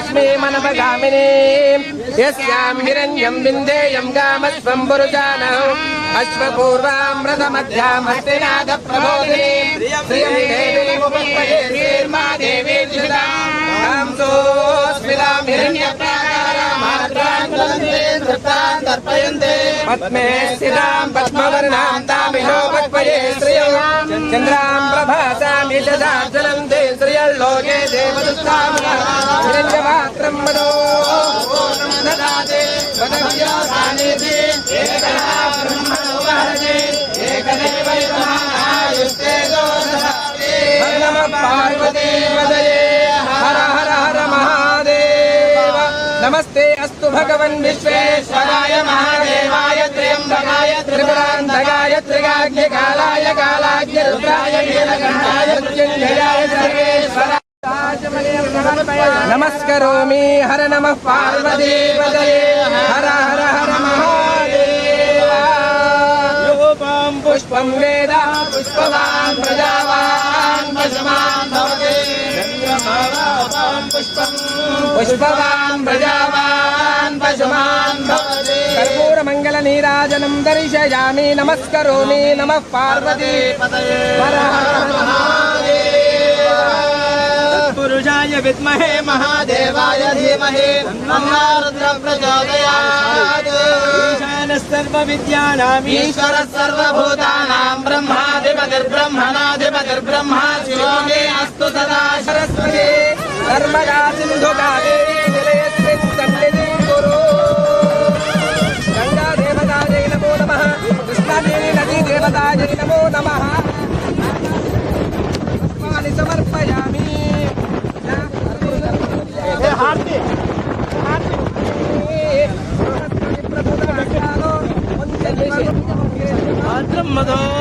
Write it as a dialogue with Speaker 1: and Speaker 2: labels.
Speaker 1: लक्ष्मीमनवगामिनी यस्यां हिरण्यं विन्देयं गामस्वं पुरुजानः अश्वपूर्वामृतमध्यामस्तिनादप्रबोधिनी श्रियं देवीमुपस्महे श्रीर्मा देवी जुषदां सोऽस्मितां हिरण्यप्राकारामात्रान्तर्पयन्ते पद्मे स्थितां पद्मवर्णां तामिनो पद्मये श्रियं। चन्द्रां प्रभासां यशसा పదో పదవ్యాసానేతి ఏకదా బ్రహ్మణో వహరతి ఏకదేవైవ మహాయుస్తే దోషాతి నమ పార్వతీ వదయే హర హర హర మహాదేవ. నమస్తే అస్తు భగవన్ విశ్వేశ్వరాయ మహాదేవాయ త్ర్యంబకాయ త్రిపురాంధకాయ త్రిగాగ్నికాలాయ కాలాగ్ని రుద్రాయ నీలకంఠాయ नमस्करोमि हर नमः पार्वती पदये हर हर हर महादेव। रूपं पुष्पं वेद पुष्पवान् प्रजावान् पशुमान् भवति। पुष्पं पुष्पवान् प्रजावान् पशुमान् भवति। कर्पूरमङ्गलनीराजनं दर्शयामि नमस्करोमि नमः पार्वती। पदये। हर
Speaker 2: विमहे महादेवाय धीमहे। तन्महारुद्र प्रचोदयात् सर्व
Speaker 1: ईश्वरः सर्वूता ब्रह्माधिपतिर्ब्रह्मणाधिपतिर्ब्रह्मा शिवो अस्त सदा सरस्वती नर्मदा सिन्धु कावेरी नमो नमः। कृष्णादेवी नदी সম্বোধন